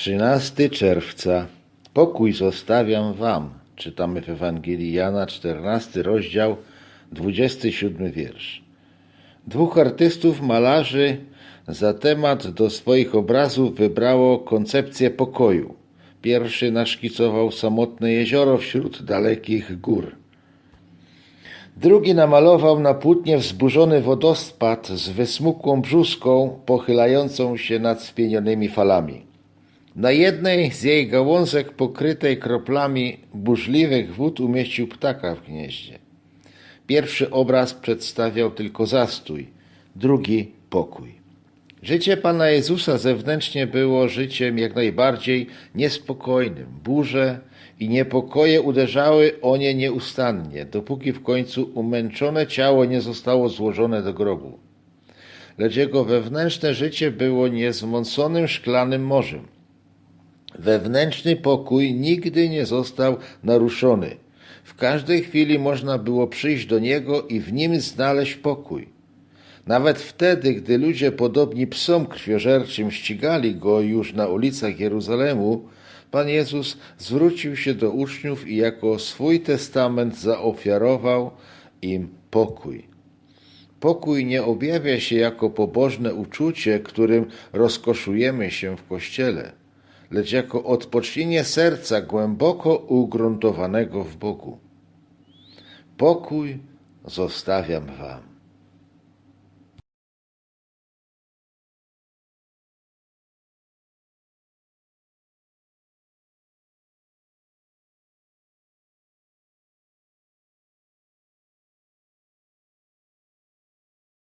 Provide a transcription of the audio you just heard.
13 czerwca. Pokój zostawiam wam. Czytamy w Ewangelii Jana, 14 rozdział, 27 wiersz. Dwóch artystów, malarzy za temat do swoich obrazów wybrało koncepcję pokoju. Pierwszy naszkicował samotne jezioro wśród dalekich gór. Drugi namalował na płótnie wzburzony wodospad z wysmukłą brzuską pochylającą się nad spienionymi falami. Na jednej z jej gałązek pokrytej kroplami burzliwych wód umieścił ptaka w gnieździe. Pierwszy obraz przedstawiał tylko zastój, drugi pokój. Życie Pana Jezusa zewnętrznie było życiem jak najbardziej niespokojnym. Burze i niepokoje uderzały o nie nieustannie, dopóki w końcu umęczone ciało nie zostało złożone do grobu. Lecz jego wewnętrzne życie było niezmąconym szklanym morzem. Wewnętrzny pokój nigdy nie został naruszony. W każdej chwili można było przyjść do niego i w nim znaleźć pokój. Nawet wtedy, gdy ludzie podobni psom krwiożerczym ścigali go już na ulicach Jeruzalemu, Pan Jezus zwrócił się do uczniów i jako swój testament zaofiarował im pokój. Pokój nie objawia się jako pobożne uczucie, którym rozkoszujemy się w kościele, lecz jako odpocznienie serca głęboko ugruntowanego w Bogu. Pokój zostawiam wam.